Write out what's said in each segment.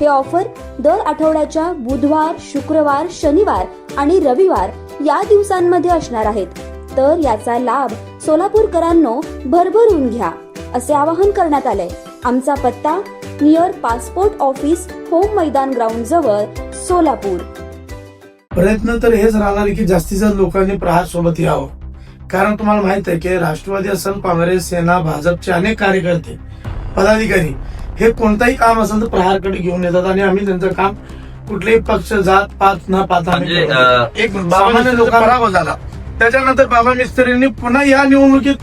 हे ऑफर दर आठवड्याच्या बुधवार शुक्रवार शनिवार आणि रविवार या दिवसांमध्ये असणार आहेत. तर याचा लाभ सोलापूरकरांनो भरभरून घ्या असे आवाहन करण्यात आले आमचा पत्ता near passport office home Maidan ground जवळ सोलापूर. प्रयत्न तर हेच राहणार की जास्तीत जास्त लोकांनी प्रहार सोबत यावं. कारण तुम्हाला माहीत आहे की राष्ट्रवादी असेल काँग्रेस सेना भाजपचे अनेक कार्यकर्ते पदाधिकारी हे कोणताही काम असेल तर प्रहारकडे घेऊन येतात आणि आम्ही त्यांचं काम कुठलेही पक्ष जात पात न पाता आम्ही म्हणजे. अं, एक सामान्य लोकांना पराभव झाला. त्याच्यानंतर बाबा मिस्त्रींनी पुन्हा या निवडणुकीत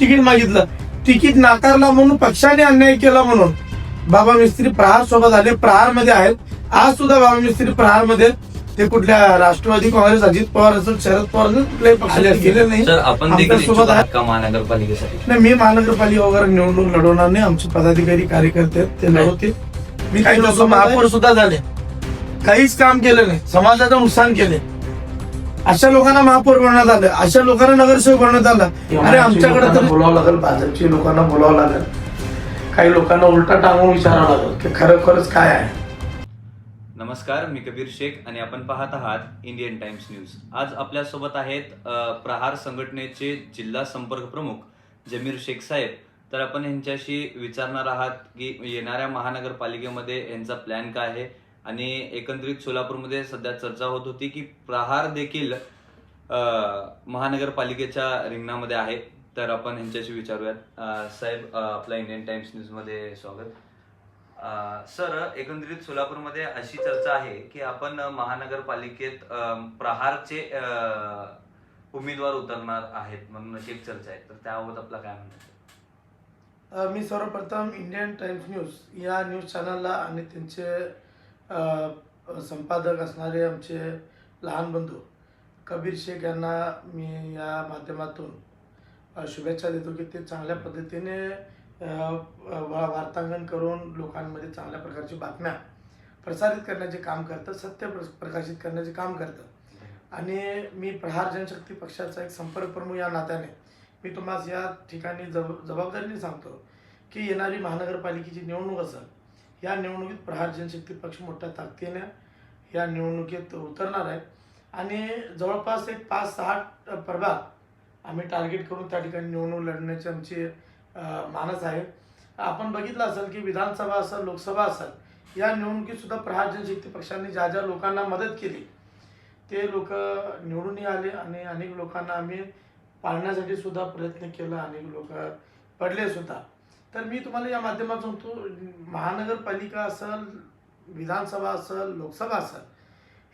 तिकीट मागितलं. तिकीट नाकारला म्हणून पक्षाने अन्याय केला म्हणून बाबा मिस्त्री प्रहार सोबत आले प्रहारमध्ये आहेत. आज सुद्धा बाबा मिस्त्री प्रहारमध्ये ते कुठल्या राष्ट्रवादी काँग्रेस अजित पवार असेल शरद पवार असेल कुठल्याही पक्षाने गेले नाही. सर आपण देखील आमच्यासोबत इच्छुक आहे. आहात का महानगरपालिकेसाठी. नाही मी महानगरपालिका वगैरे निवडणूक लढवणार नाही. आमचे पदाधिकारी कार्यकर्ते आहेत, ते लढवतील. मी काही लोक महापौर सुद्धा झाले. काहीच काम केलं नाही. समाजाचं नुकसान केले. अशा लोकांना महापौर बनवण्यात आलं. अशा लोकांना नगरसेवक बनवण्यात आलं. अरे आमच्याकडे तर बोलावं लागेल भाजपची लोकांना बोलावं लागेल. काही लोकांना उलटा टांगून विचारावं लागेल की खरोखरच काय आहे? नमस्कार मी कबीर शेख आणि आपण पाहत आहात इंडियन टाइम्स न्यूज आज आपल्यासोबत आहेत प्रहार संघटनेचे जिल्हा संपर्क प्रमुख जमीर शेख साहेब. तर आपण यांच्याशी विचारणार आहात की येणाऱ्या महानगरपालिकेमध्ये यांचा प्लॅन काय आहे? आणि एकंदरीत सोलापूरमध्ये सध्या चर्चा होत होती की प्रहार देखील महानगरपालिकेच्या रिंगणामध्ये आहे. तर आपण यांच्याशी विचारूयात. साहेब आपल्या इंडियन टाइम्स न्यूजमध्ये स्वागत. सर एकंदरीत सोलापूरमध्ये अशी चर्चा आहे की आपण महानगरपालिकेत प्रहारचे उमेदवार उतरणार आहेत म्हणून अशी एक चर्चा आहे तर त्याबाबत आपला काय म्हणणं आहे? मी सर्वप्रथम इंडियन टाइम्स न्यूज या न्यूज चॅनलला आणि त्यांचे संपादक असणारे आमचे लहान बंधू कबीर शेख यांना मी या माध्यमातून शुभेच्छा देतो की ते चांगल्या पद्धतीने वार्तांकन करून लोकांमध्ये चांगल्या प्रकारची बातम्या प्रसारित करण्याचे काम करतं सत्य प्र- प्रकाशित करण्याचे काम करतं. आणि मी प्रहार जनशक्ती पक्षाचा एक संपर्क प्रमुख या नात्याने मी तुम्हाला या ठिकाणी जब जबाबदारीने सांगतो की येणारी महानगरपालिकेची निवडणूक असेल या निवडणुकीत प्रहार जनशक्ती पक्ष मोठ्या ताकदीने या निवडणुकीत उतरणार आहे. आणि जवळपास एक पाच सहा प्रभाग आम्ही टार्गेट करून त्या ठिकाणी निवडणूक लढण्याची आमची मानस आहे. आपण बघितलं असेल की विधानसभा असेल लोकसभा असेल या निवडणुकीतसुद्धा प्रहार जनशक्ती पक्षांनी ज्या ज्या लोकांना मदत केली ते लोक निवडूनही आले आणि अनेक लोकांना आम्ही पाळण्यासाठी सुद्धा प्रयत्न केला अनेक लोक पडले सुद्धा. तर मी तुम्हाला या माध्यमातून सांगतो महानगरपालिका असेल विधानसभा असेल लोकसभा असेल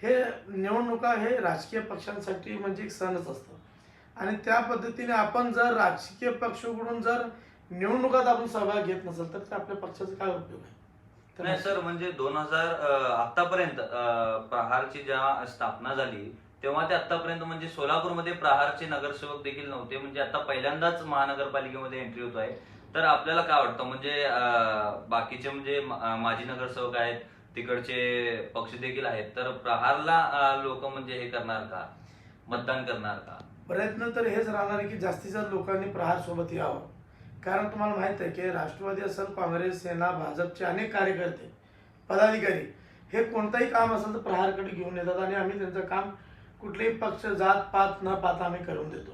हे निवडणुका हे राजकीय पक्षांसाठी म्हणजे एक सणच असतं. आणि त्या पद्धतीने आपण जर राजकीय पक्षाकडून जर निवडणुकात आपण सहभाग घेत नसेल तर आपल्या पक्षाचा काय उपयोग आहे? नाही सर म्हणजे दोन हजार आतापर्यंत प्रहारची जेव्हा स्थापना झाली तेव्हा ते आतापर्यंत म्हणजे सोलापूरमध्ये प्रहारचे नगरसेवक देखील नव्हते म्हणजे आता पहिल्यांदाच महानगरपालिकेमध्ये एंट्री होत आहे. तर आपल्याला काय वाटतं? म्हणजे बाकीचे म्हणजे माजी नगरसेवक आहेत तिकडचे पक्ष देखील आहेत तर प्रहारला लोक म्हणजे हे करणार का? मतदान करणार का? प्रयत्न तर हेच राहणार की जास्तीत जास्त लोकांनी प्रहार सोबत यावं. कारण तुम्हाला माहीत आहे की राष्ट्रवादी असेल काँग्रेस सेना भाजपचे अनेक कार्यकर्ते पदाधिकारी हे कोणताही काम असेल तर प्रहारकडे घेऊन येतात आणि आम्ही त्यांचं काम कुठलेही पक्ष जात पात न पाहता आम्ही करून देतो.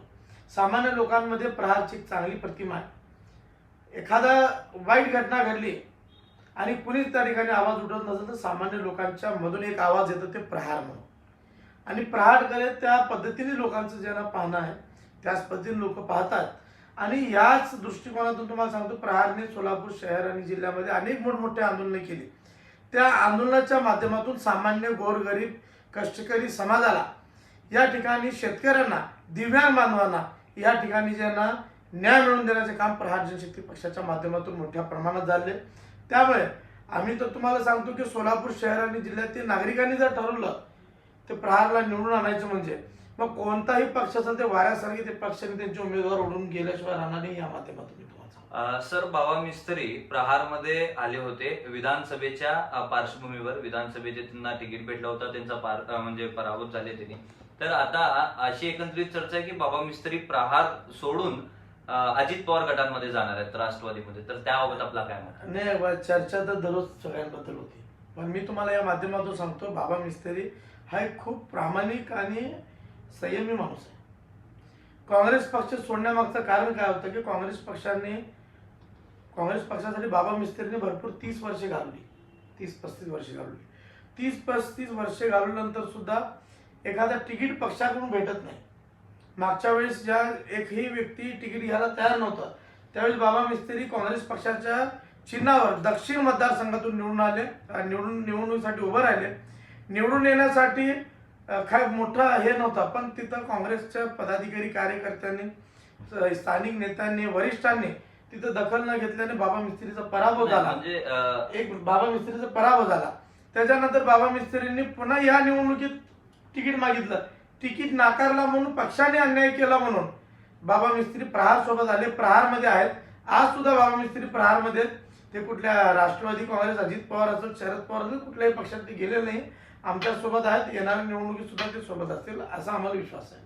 सामान्य लोकांमध्ये प्रहारची एक चांगली प्रतिमा आहे. एखादा वाईट घटना घडली आणि कुणीच त्या ठिकाणी आवाज उठवत नसेल तर सामान्य लोकांच्या मधून एक आवाज येतो ते प्रहार म्हणून. आणि प्रहार करत त्या पद्धतीने लोकांचं ज्यांना पाहणं आहे त्याच पद्धतीने लोक पाहतात. आणि याच दृष्टिकोनातून तुम्हाला सांगतो प्रहारने सोलापूर शहर आणि जिल्ह्यामध्ये अनेक मोठमोठे आंदोलने केली. त्या आंदोलनाच्या माध्यमातून सामान्य गोरगरीब कष्टकरी समाजाला या ठिकाणी शेतकऱ्यांना दिव्यांग बांधवांना या ठिकाणी ज्यांना न्याय मिळवून देण्याचे काम प्रहार जनशक्ती पक्षाच्या माध्यमातून मोठ्या प्रमाणात झाले त्यामुळे आम्ही तर तुम्हाला सांगतो की सोलापूर शहर आणि जिल्ह्यातील नागरिकांनी जर ठरवलं ते प्रहारला निवडून आणायचं म्हणजे मग कोणताही पक्ष असेल ते वाऱ्यासारखे ते पक्षाने त्यांचे उमेदवार उडून गेल्याशिवाय राहणार नाही या माध्यमातून मी तुम्हाला सांगतो. अ, सर बाबा मिस्त्री प्रहारमध्ये आले होते. विधानसभेच्या अ, पार्श्वभूमीवर विधानसभेचे त्यांना तिकीट भेटलं होतं. त्यांचा पार अ, म्हणजे पराभूत झाले त्यांनी. तर आता अशी एकंदरीत चर्चा आहे की बाबा मिस्त्री प्रहार सोडून अ, अजित पवार गटांमध्ये जाणार आहेत राष्ट्रवादीमध्ये. तर त्याबाबत आपला काय मत आहे? नाही चर्चा तर दररोज सगळ्यांबद्दल होती. पण मी तुम्हाला या माध्यमातून सांगतो बाबा मिस्त्री हा एक खूप प्रामाणिक आणि संयमी माणूस आहे. काँग्रेस पक्ष सोडण्यामागचं कारण काय होतं की काँग्रेस पक्षाने काँग्रेस पक्षासाठी बाबा मिस्त्रीने भरपूर तीस वर्षे घालवली. तीस पस्तीस वर्षे घालवली. तीस पस्तीस वर्षे घालवल्यानंतर सुद्धा एखादा तिकीट पक्षाकडून भेटत नाही. मागच्या वेळेस ज्या एकही व्यक्ती तिकीट घ्यायला तयार नव्हता त्यावेळेस बाबा मिस्त्री काँग्रेस पक्षाच्या चिन्हावर दक्षिण मतदारसंघातून निवडून आले निवडून निवडणुकीसाठी उभं राहिले. निवडून येण्यासाठी काय मोठा हे नव्हता पण तिथं काँग्रेसच्या पदाधिकारी कार्यकर्त्यांनी स्थानिक नेत्यांनी वरिष्ठांनी तिथं दखल न घेतल्याने बाबा मिस्त्रीचा पराभव झाला. म्हणजे एक बाबा मिस्त्रीचा पराभव झाला. त्याच्यानंतर बाबा मिस्त्रींनी पुन्हा या निवडणुकीत तिकीट मागितलं. तिकीट नाकारला म्हणून पक्षाने अन्याय केला म्हणून. बाबा मिस्त्री प्रहार सोबत आले प्रहारमध्ये आहेत. आज सुद्धा बाबा मिस्त्री प्रहारमध्ये. ते कुठल्या राष्ट्रवादी काँग्रेस अजित पवार असेल शरद पवार असेल कुठल्याही पक्षात ते गेले नाही. आमच्यासोबत आहेत येणाऱ्या निवडणुकीत सुद्धा ते सोबत असतील असा आम्हाला विश्वास आहे.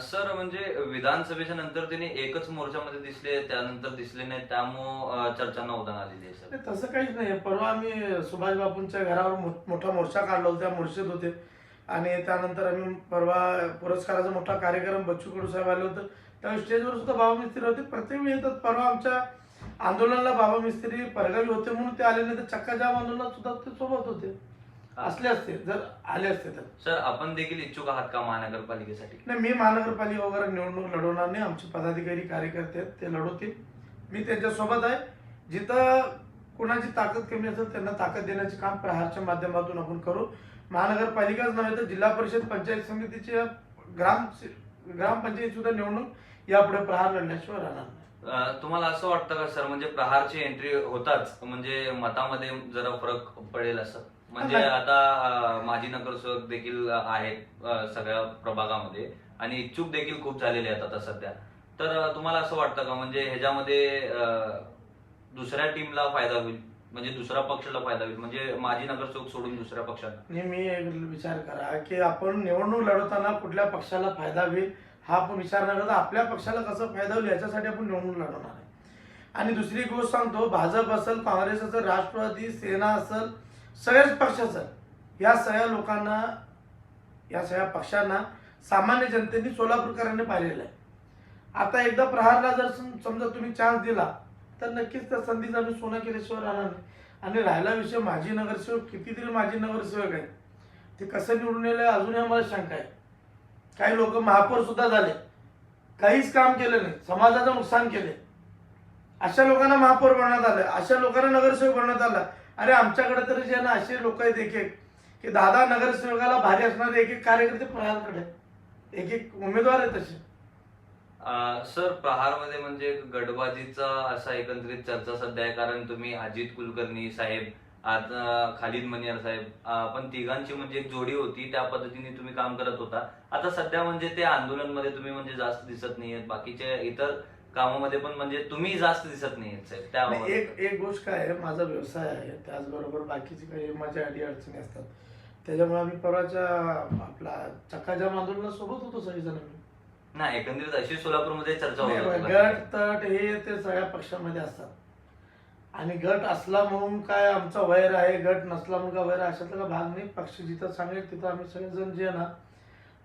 सर म्हणजे विधानसभेच्या नंतर त्यांनी एकच मोर्चामध्ये दिसले त्यानंतर दिसले नाही त्यामुळं अ, चर्चांना उदाहरण आलेली आहे सर. तसं काहीच नाही. परवा आम्ही सुभाष बापूंच्या घरावर मो- मोठा मोर्चा काढला होता मोर्चेत होते. आणि त्यानंतर आम्ही परवा पुरस्काराचा मोठा कार्यक्रम बच्चू कडू साहेब आले होते. त्यावेळी स्टेजवर सुद्धा बाबा मिस्त्री होते. प्रत्येक वेळी येतात. परवा आमच्या आंदोलनाला बाबा मिस्त्री परगावी होते म्हणून ते आले नाही. तर चक्का जाम आंदोलनात सुद्धा ते सोबत होते. असले असते जर आले असते तर. सर आपण देखील इच्छुक आहात का महानगरपालिकेसाठी? नाही मी महानगरपालिका वगैरे निवडणूक लढवणार नाही. आमचे पदाधिकारी कार्यकर्ते आहेत ते लढवतील. मी त्यांच्यासोबत आहे. जिथं कोणाची ताकद कमी असेल त्यांना ताकद देण्याचे काम प्रहारच्या माध्यमातून आपण करू. महानगरपालिकाच नव्हे तर जिल्हा परिषद पंचायत समितीचे ग्राम ग्रामपंचायत सुद्धा निवडणूक यापुढे प्रहार लढण्याशिवाय राहणार नाही. तुम्हाला असं वाटतं का सर? म्हणजे प्रहारची एंट्री होताच. म्हणजे मतामध्ये जरा फरक पडेल असं? म्हणजे. आता माजी नगरसेवक देखील आहेत सगळ्या प्रभागामध्ये. आणि इच्छुक देखील खूप झालेले आहेत आता सध्या. तर तुम्हाला असं वाटतं का? म्हणजे ह्याच्यामध्ये दुसऱ्या टीमला फायदा होईल? म्हणजे दुसऱ्या पक्षाला फायदा होईल? म्हणजे माजी नगरसेवक सोडून दुसऱ्या पक्षाला? नेहमी एक विचार करा की आपण निवडणूक लढवताना कुठल्या पक्षाला फायदा होईल हा आपण विचार न करता आपल्या पक्षाला कसा फायदा होईल याच्यासाठी आपण निवडणूक लढवणार आहे. आणि दुसरी गोष्ट सांगतो भाजप असेल काँग्रेस असेल राष्ट्रवादी सेना असेल सगळ्याच पक्षाचं. या सगळ्या लोकांना या सगळ्या पक्षांना सामान्य जनतेने सोलापूरकरांनी पाहिलेलं आहे. आता एकदा प्रहारला जर समजा तुम्ही चान्स दिला तर नक्कीच त्या संधीचा आम्ही सोनं केल्याशिवाय राहणार नाही. आणि राहिला विषय माजी नगरसेवक कितीतरी माजी नगरसेवक आहेत. ते कसं निवडून येले अजूनही आम्हाला शंका आहे. काही लोक महापौर सुद्धा झाले. काहीच काम केलं नाही. समाजाचं नुकसान केले. अशा लोकांना महापौर बनवण्यात आलं. अशा लोकांना नगरसेवक बनवण्यात आला. अरे आमच्याकडे तरी जे ना असे लोक आहेत एक एक की दादा नगरसेवकाला भारी असणारे एक एक कार्यकर्ते प्रहारकडे एक एक उमेदवार आहेत तसे. सर सर प्रहारमध्ये म्हणजे गडबाजीचा असा एकंदरीत चर्चा सध्या आहे कारण तुम्ही अजित कुलकर्णी साहेब आता खालिद मनियार साहेब पण तिघांची म्हणजे एक जोडी होती त्या पद्धतीने तुम्ही काम करत होता. आता सध्या म्हणजे ते आंदोलनमध्ये तुम्ही म्हणजे जास्त दिसत नाहीयेत बाकीचे इतर कामामध्ये पण म्हणजे तुम्ही जास्त दिसत नाही, एक एक गोष्ट काय आहे माझा व्यवसाय आहे त्याचबरोबर बाकीचे काही माझ्या अडी अडचणी असतात. त्याच्यामुळे आम्ही परवाच्या आपला चक्काजाम आंदोलनात सोबत होतो सगळेजण आम्ही. नाही एकंदरीत अशी सोलापूरमध्ये चर्चा नाही, होत. गट तट हे ते सगळ्या पक्षामध्ये असतात. आणि गट असला म्हणून काय आमचा वैर आहे गट नसला म्हणून काय वैर आहे अशातला काय भाग नाही. पक्ष जिथं सांगेल तिथं आम्ही सगळेजण जे आहे ना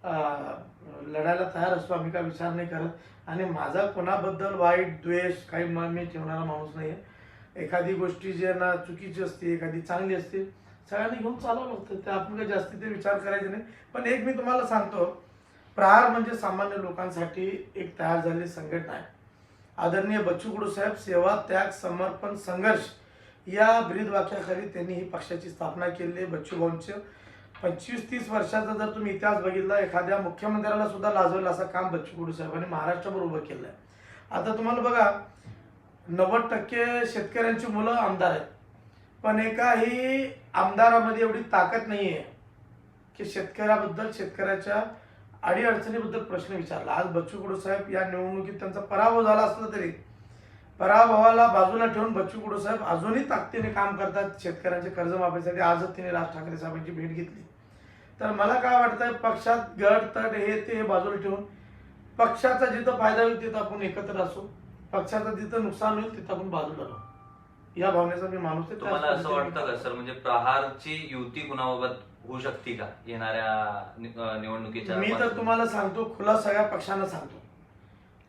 लढायला तयार असतो. आम्ही काय विचार नाही करत. आणि माझा कोणाबद्दल वाईट द्वेष काही मन मी ठेवणारा माणूस नाही आहे एखादी गोष्टी जे ना चुकीची असते एखादी चांगली असते सगळ्यांनी घेऊन चालावं लागतं. ते आपण काही जास्ती ते विचार करायचे नाही. पण एक मी तुम्हाला सांगतो प्रहार म्हणजे सामान्य लोकांसाठी एक तयार झालेली संघटना आहे. आदरणीय बच्चू कडू साहेब सेवा त्याग समर्पण संघर्ष या ब्रीद वाक्याखाली त्यांनी ही पक्षाची स्थापना केली आहे. बच्चू पंचवीस तीस वर्षाचा जर तुम्ही इतिहास बघितला एखाद्या मुख्यमंत्र्याला सुद्धा लाजवेल असं काम बच्चू कडू साहेबांनी महाराष्ट्रभर उभं केलं आहे आता तुम्हाला बघा नव्वद टक्के शेतकऱ्यांची मुलं आमदार आहेत. पण एकाही आमदारामध्ये एवढी ताकद नाही आहे की शेतकऱ्याबद्दल शेतकऱ्याच्या अडीअडचणीबद्दल प्रश्न विचारला. आज बच्चू कडू साहेब या निवडणुकीत त्यांचा पराभव झाला असला तरी पराभवाला बाजूला ठेवून बच्चू कडू साहेब अजूनही ताकदीने काम करतात. शेतकऱ्यांच्या कर्जमाफीसाठी आजच तिने राज ठाकरे साहेबांची भेट घेतली. तर मला काय वाटतंय पक्षात गट तट हे ते हे बाजूला ठेवून पक्षाचा जिथं फायदा होईल तिथं आपण एकत्र असू. पक्षाचं जिथं नुकसान होईल तिथं आपण बाजूला राहू. या भावनेचा मी माणूस. तुम्हाला असं वाटतं का सर? म्हणजे प्रहारची युती कुणाबाबत होऊ शकते का? येणाऱ्या निवडणुकीच्या मी तर? तुम्हाला सांगतो खुला सगळ्या पक्षांना सांगतो.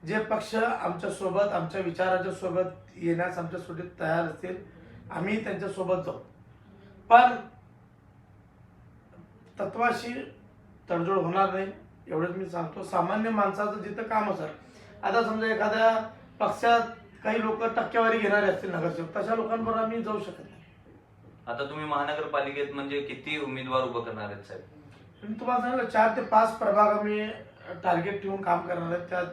जे पक्ष आमच्यासोबत आमच्या विचाराच्या सोबत येण्यास आमच्यासोबत तयार असतील आम्ही त्यांच्यासोबत जाऊ. पण तत्वाशी तडजोड होणार नाही एवढंच मी सांगतो. सामान्य माणसाचं जिथं काम असेल आता समजा एखाद्या पक्षात काही लोक टक्केवारी घेणारे असतील नगरसेवक तशा लोकांबरोबर आम्ही जाऊ शकत नाही. आता तुम्ही महानगरपालिकेत म्हणजे किती उमेदवार उभं करणार आहेत साहेब? मी तुम्हाला सांगितलं चार ते पाच प्रभाग आम्ही टार्गेट ठेवून काम करणार आहेत. त्यात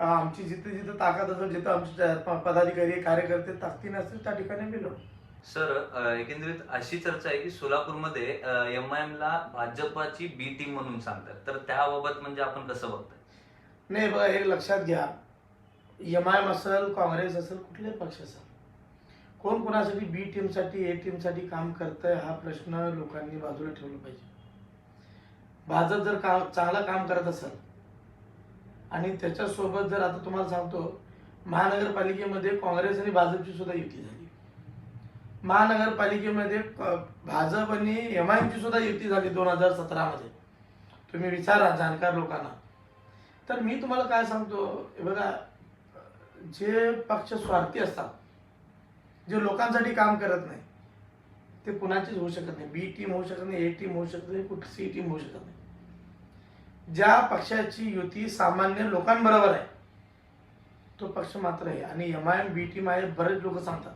अं, आमची जिथे जिथे ताकद असेल जिथं आमचे प- पदाधिकारी कार्यकर्ते ताकदीने असतील त्या ठिकाणी लढू सर एकंदरीत अशी चर्चा आहे की सोलापूरमध्ये एम आय एम ला भाजपाची बी टीम म्हणून सांगतात. तर त्याबाबत म्हणजे आपण कसं बघताय? नाही बघा एक लक्षात घ्या. एम आय एम असेल काँग्रेस असेल कुठले पक्ष असेल. कोण कोणासाठी बी टीमसाठी ए टीमसाठी काम करतंय हा प्रश्न लोकांनी बाजूला ठेवला पाहिजे. भाजप जर का चांगलं काम करत असेल आणि त्याच्यासोबत जर आता तुम्हाला सांगतो महानगरपालिकेमध्ये काँग्रेस आणि भाजपची सुद्धा युती झाली. महानगरपालिकेमध्ये भाजप आणि एम आय एमची सुद्धा युती झाली दोन हजार सतरामध्ये. तुम्ही विचारा जाणकार लोकांना. तर मी तुम्हाला काय सांगतो हे बघा जे पक्ष स्वार्थी असतात जे लोकांसाठी काम करत नाही ते कुणाचीच होऊ शकत नाही. बी टीम होऊ शकत नाही ए टीम होऊ शकत नाही कुठली सी टीम होऊ शकत नाही. ज्या पक्षाची युती सामान्य लोकांबरोबर आहे तो पक्ष मात्र आहे. आणि M I M B team आहे बरेच लोक सांगतात.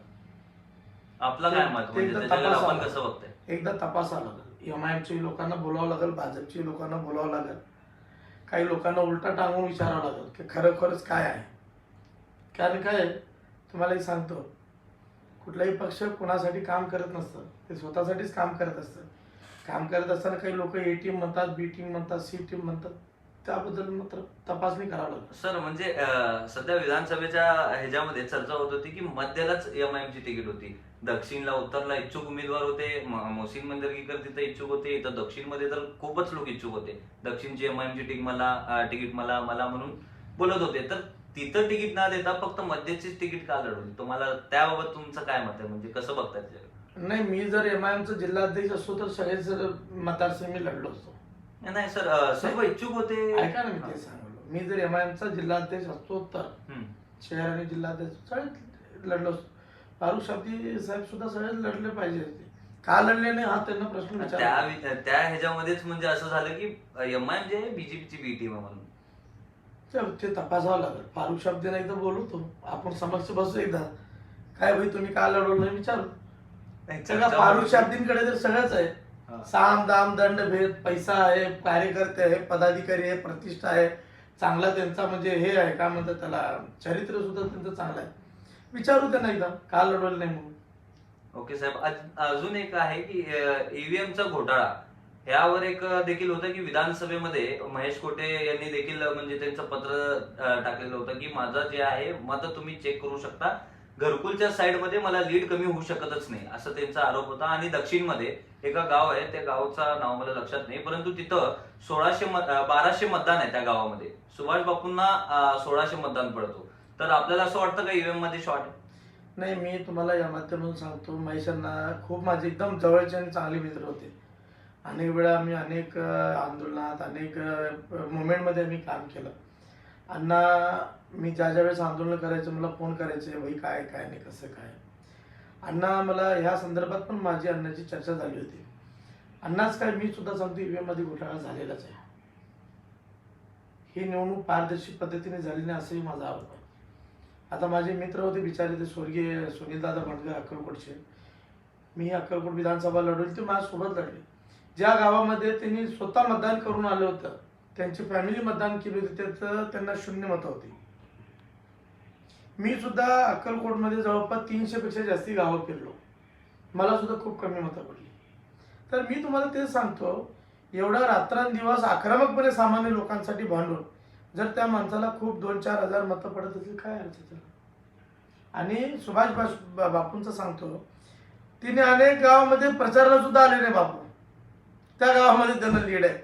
आपलं काय मत? म्हणजे त्याच्याकडे आपण. कसं बघताय? एकदा तपासावं लागेल एम आय एमची लोकांना बोलावं लागेल भाजपची लोकांना बोलावं लागेल. काही लोकांना उलटा टांगून विचारावं लागेल की खरोखरच काय आहे? कारण काय आहे, तुम्हाला एक सांगतो. कुठलाही पक्ष कुणासाठी काम करत नसतं. ते स्वतःसाठीच काम करत असतं. काम करत असताना काही लोक ए टीम म्हणतात बी टीम म्हणतात सी टीम म्हणतात. त्याबद्दल मात्र तपासणी करावं लागेल सर म्हणजे सध्या विधानसभेच्या ह्याच्यामध्ये चर्चा होत होती की मध्यालाच एम आय ची तिकीट होती. दक्षिणला उत्तरला इच्छुक उमेदवार होते मोहसिन मंदरगीकर तिथं इच्छुक होते इथं दक्षिणमध्ये तर खूपच लोक इच्छुक होते. दक्षिणची एम आय ची तिकीट मला तिकीट मला मला म्हणून बोलत होते. तर तिथं तिकीट न देता फक्त मध्यचीच तिकीट का लढवली तुम्हाला त्याबाबत तुमचं काय मत आहे? म्हणजे कसं बघताय? नाही मी जर एम आय एमचा जिल्हाध्यक्ष असतो तर सगळेच मतदारसंघ मी लढलो असतो. नाही सर सर्व इच्छुक होते. ऐका ना मी ते सांगलो मी जर एम आय एमचा जिल्हाध्यक्ष असतो तर. शहर आणि जिल्हाध्यक्ष सगळे लढलो असतो. फारुख शाब्दी साहेब सुद्धा सगळेच लढले पाहिजे होते. का लढले नाही हा त्यांना प्रश्न त्या विचार वि- त्या ह्याच्यामध्येच म्हणजे असं झालं की एम आय जे बीजेपीची बी टीम आहे म्हणून. ते तपासावं लागेल. फारुख शाब्दी नाही तर बोलू तो. आपण समक्ष बसू एकदा. काय भाई तुम्ही का लढवलं नाही विचारू? सगळं फारुख शाब्दींकडे तर सगळंच आहे. हा. साम दाम दंड भेद पैसा आहे कार्यकर्ते आहे पदाधिकारी आहे प्रतिष्ठा आहे. चांगला त्यांचा म्हणजे हे आहे काय म्हणतात त्याला चरित्र सुद्धा त्यांचं चांगलं आहे. विचारू त्यांना एकदा. का लढवलं नाही म्हणून. ओके साहेब अज- अजून एक आहे की ईव्हीएमचा घोटाळा. यावर एक अ, देखील होतं की विधानसभेमध्ये महेश कोटे यांनी देखील अ, म्हणजे त्यांचं पत्र अ, टाकलेलं होतं की माझं जे आहे मत तुम्ही चेक करू शकता. घरकुलच्या साईडमध्ये मला लीड कमी होऊ शकतच नाही असं त्यांचा आरोप होता. आणि दक्षिणमध्ये एका गाव आहे त्या गावचं नाव मला लक्षात नाही परंतु तिथं सोळाशे मत अ, बाराशे मतदान आहे त्या गावामध्ये. सुभाष बापूंना अ, सोळाशे मतदान पडतो. तर आपल्याला असं वाटतं का ईव्हीएममध्ये शॉर्ट आहे? नाही मी तुम्हाला या माध्यमातून सांगतो महेशांना खूप माझे एकदम जवळचे आणि चांगले मित्र होते. अनेक वेळा आम्ही अनेक आंदोलनात अनेक मुवमेंटमध्ये आम्ही काम केलं. अण्णा मी ज्या ज्या वेळेस आंदोलन करायचं मला फोन करायचे भाई काय काय नाही कसं काय? अण्णा मला ह्या संदर्भात पण माझी अण्णाची चर्चा झाली होती. अण्णाच काय मी सुद्धा सांगतो ईव्हीएममध्ये घोटाळा झालेलाच आहे. ही निवडणूक पारदर्शी पद्धतीने झाली नाही असंही माझा आरोप आहे. आता माझे मित्र होते बिचारे ते स्वर्गीय सुनीलदादा भटकर अक्कलकोटचे. मी अक्कलकोट विधानसभा लढवली ते माझ्यासोबत लढले. ज्या गावामध्ये त्यांनी स्वतः मतदान करून आलं होतं त्यांची फॅमिली मतदान केली होती त्याचं त्यांना शून्य मतं होती. मी सुद्धा अक्कलकोटमध्ये जवळपास तीनशे पेक्षा जास्ती गावं फिरलो. मला सुद्धा खूप कमी मतं पडली. तर मी तुम्हाला तेच सांगतो एवढा रात्रंदिवस आक्रमकपणे सामान्य लोकांसाठी भांडून जर त्या माणसाला खूप दोन चार हजार मतं पडत असेल काय अर्थ त्याला? आणि सुभाष बास- बा- बापूंचं सांगतो तिने अनेक गावामध्ये प्रचाराला सुद्धा आले नाही बापू. त्या गावामध्ये त्यांना लीड आहे.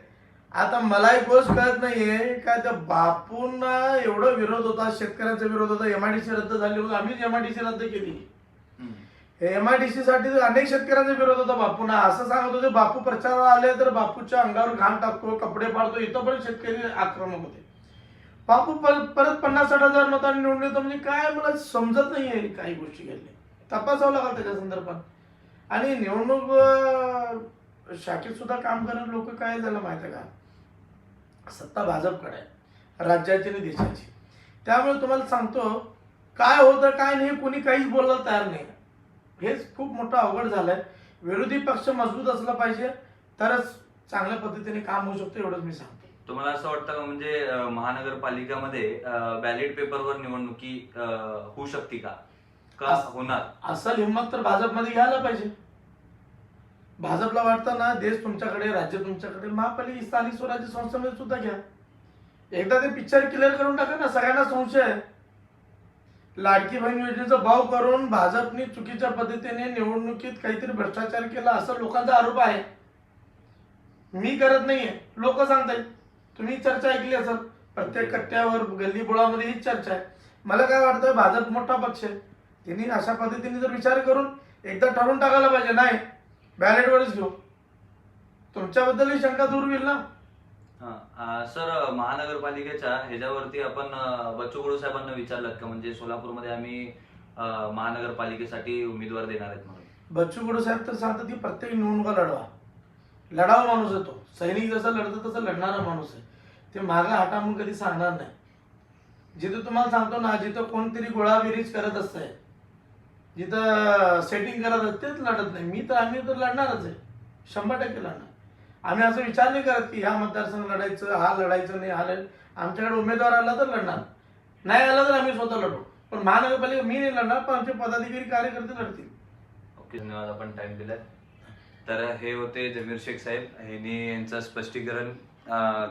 आता मला एक गोष्ट कळत नाहीये का त्या बापूंना एवढं विरोध होता शेतकऱ्यांचा विरोध होता एमआयडीसी रद्द झाली होती आम्हीच एमआयडीसी रद्द केली. एमआयडीसी साठी अनेक शेतकऱ्यांचा विरोध होता बापूंना. असं सांगत होते बापू प्रचाराला आले तर बापूच्या अंगावर घाम टाकतो कपडे फाडतो इथं पण शेतकरी आक्रमक होते. बापू पर- परत पन्नास साठ हजार मतांनी निवडून येतो म्हणजे काय? मला समजत नाही आहे काही गोष्टी घडल्या. तपासावं लागेल त्याच्या संदर्भात. आणि निवडणूक शाखेत सुद्धा काम करणारे लोक काय झालं माहिती आहे का? सत्ता भाजपकडे आहे. राज्याची आणि देशाची. त्यामुळे तुम्हाला सांगतो काय होतं काय नाही कोणी काहीच बोलायला तयार नाही. हेच खूप मोठं अवघड झालंय. विरोधी पक्ष मजबूत असला पाहिजे तरच चांगल्या पद्धतीने काम होऊ शकतं एवढंच मी सांगतो. तुम्हाला असं वाटतं का म्हणजे महानगरपालिकामध्ये बॅलेट पेपरवर निवडणुकी होऊ शकते का? का अस- होणार? असल हिंमत तर भाजपमध्ये घ्यायला पाहिजे. भाजपला वाटतं ना देश तुमच्याकडे राज्य तुमच्याकडे महापालिका स्थानिक स्वराज्य संस्थेमध्ये सुद्धा घ्या. एकदा ते पिक्चर क्लिअर करून टाका ना सगळ्यांना संशय आहे. लाडकी बहीण योजनेचा भाव करून भाजपने चुकीच्या पद्धतीने निवडणुकीत काहीतरी भ्रष्टाचार केला असं लोकांचा आरोप आहे. मी करत नाहीये. लोक सांगतायत. तुम्ही चर्चा ऐकली असेल प्रत्येक कट्ट्यावर गल्ली बोळामध्ये हीच चर्चा आहे. मला काय वाटतं भाजप मोठा पक्ष आहे. त्यांनी अशा पद्धतीने जर विचार करून एकदा ठरवून टाकायला पाहिजे. नाही बॅलेटवरच घेऊ. तुमच्याबद्दलही शंका दूर होईल ना? हा. सर महानगरपालिकेच्या ह्याच्यावरती आपण बच्चू कडू साहेबांना विचारलं का? म्हणजे सोलापूरमध्ये आम्ही महानगरपालिकेसाठी उमेदवार देणार आहेत म्हणून. बच्चू कडू साहेब तर सांगतात की प्रत्येक निवडणुका लढवा. लढावा माणूस आहे तो. सैनिक जसं लढतो तसं लढणारा माणूस आहे. ते मागं हाटा म्हणून कधी सांगणार नाही. जिथं तुम्हाला सांगतो ना जिथं कोणतरी गोळाबिरीज करत असतंय जिथं सेटिंग करत असत तेच लढत नाही. मी तर आम्ही तर लढणारच आहे. शंभर टक्के लढणार. आम्ही असं विचार नाही करत की ह्या मतदारसंघ लढायचं हा लढायचं नाही हा लढ आमच्याकडे उमेदवार आला तर लढणार. नाही आला तर आम्ही स्वतः लढू. पण महानगरपालिका मी नाही लढणार पण आमचे पदाधिकारी कार्यकर्ते लढतील. ओके धन्यवाद आपण टाइम दिलाय तर हे होते जमीर शेख साहेब. यांनी यांचं स्पष्टीकरण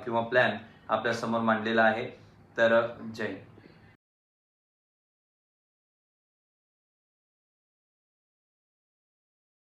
किंवा प्लॅन आपल्यासमोर मांडलेला आहे. तर जय.